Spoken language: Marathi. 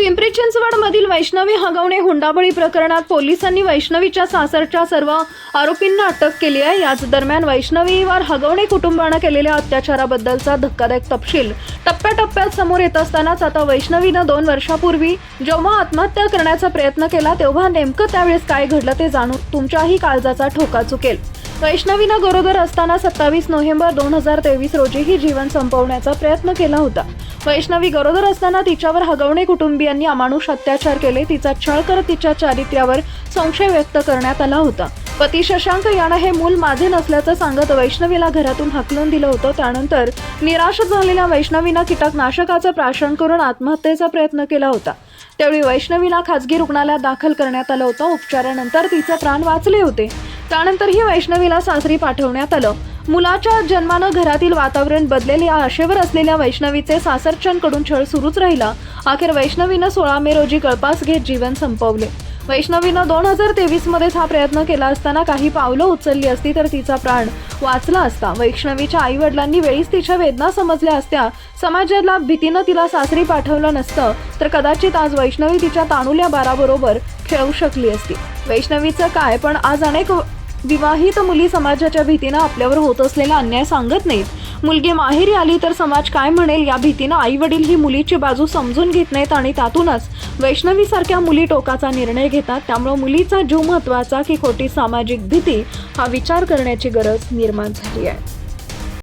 पिंपरी चिंचवडमधील वैष्णवी हगवणे हुंडाबळी प्रकरणात पोलिसांनी वैष्णवीच्या सासरच्या सर्व आरोपींना अटक केली आहे. याच दरम्यान वैष्णवीवर हगवणे कुटुंबानं केलेल्या अत्याचाराबद्दलचा धक्कादायक तपशील टप्प्याटप्प्यात समोर येत असतानाच आता वैष्णवीनं दोन वर्षापूर्वी जेव्हा आत्महत्या करण्याचा प्रयत्न केला तेव्हा नेमकं त्यावेळेस काय घडलं ते जाणून तुमच्याही काळजाचा ठोका चुकेल. वैष्णवीनं गरोदर असताना सत्तावीस नोव्हेंबर दोन हजार तेवीस रोजीही जीवन संपवण्याचा प्रयत्न केला होता. वैष्णवी गरोदर असताना तिच्यावर हगवणे कुटुंबियांनी अमानुष अत्याचार केले. तिचा छळ करत तिच्या चारित्र्यावर संशय व्यक्त करण्यात आला होता. पती शशांक यानं हे मूल माझे नसल्याचं सांगत वैष्णवीला घरातून हकलून दिलं होतं. त्यानंतर निराश झालेल्या वैष्णवीनं कीटकनाशकाचं प्राशन करून आत्महत्येचा प्रयत्न केला होता. त्यावेळी वैष्णवीला खाजगी रुग्णालयात दाखल करण्यात आलं होतं. उपचारानंतर तिचे प्राण वाचले होते. त्यानंतरही वैष्णवीला सासरी पाठवण्यात आलं. मुलाच्या जन्मानं घरातील वातावरण बदलेल या आशेवर असलेल्या वैष्णवीचे सासरच्यांकडून छळ सुरूच राहिला. अखेर वैष्णवीनं सोळा मे रोजी कळपास घेत जीवन संपवले. वैष्णवीनं दोन हजार तेवीस मध्येच हा प्रयत्न केला असताना काही पावलं उचलली असती तर तिचा प्राण वाचला असता. वैष्णवीच्या आई वडिलांनी वेळीच तिच्या वेदना समजल्या असत्या. समाजाला भीतीनं तिला सासरी पाठवलं नसतं तर कदाचित आज वैष्णवी तिच्या तानुल्या बाराबरोबर खेळू शकली असती. वैष्णवीचं काय पण आज अनेक विवाहित मुली समाजाच्या भीतीनं आपल्यावर होत असलेला अन्याय सांगत नाहीत. मुलगी माहेरी आली तर समाज काय म्हणेल या भीतीनं आई वडील ही मुलीची बाजू समजून घेत नाहीत आणि त्यातूनच वैष्णवीसारख्या मुली टोकाचा निर्णय घेतात. त्यामुळे मुलीचा जीव महत्त्वाचा की खोटी सामाजिक भीती हा विचार करण्याची गरज निर्माण झाली आहे.